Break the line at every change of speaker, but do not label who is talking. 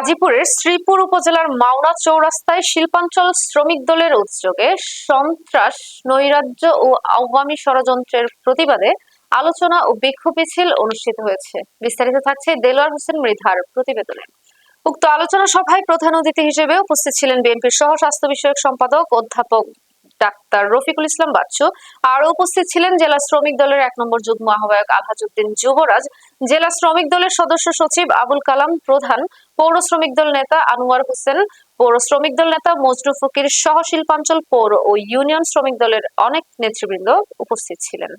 গাজীপুরের শ্রীপুর উপজেলার মাওনা চৌরাস্তায় শিল্পাঞ্চল শ্রমিক দলের উদ্যোগে সন্ত্রাস, নৈরাজ্য ও আওয়ামী ষড়যন্ত্রের প্রতিবাদে আলোচনা ও বিক্ষোভ মিছিল অনুষ্ঠিত হয়েছে। বিস্তারিত থাকছে দেলোয়ার হোসেন মৃধার প্রতিবেদনে। উক্ত আলোচনা সভায় প্রধান অতিথি হিসেবে উপস্থিত ছিলেন বিএনপির সহ স্বাস্থ্য বিষয়ক সম্পাদক অধ্যাপক ডাক্তার রফিকুল ইসলাম বাচ্চু। আরও উপস্থিত ছিলেন জেলা শ্রমিক দলের এক নম্বর যুগ্ম আহ্বায়ক আলহাজউদ্দিন যুবরাজ। জেলা শ্রমিক দলের সদস্য সচিব আবুল কালাম প্রধান। পৌর শ্রমিক দল নেতা আনোয়ার হোসেন। পৌর শ্রমিক দল নেতা মজরু ফকির সহ শিল্পাঞ্চল পৌর ও ইউনিয়ন শ্রমিক দলের অনেক নেতৃবৃন্দ উপস্থিত ছিলেন।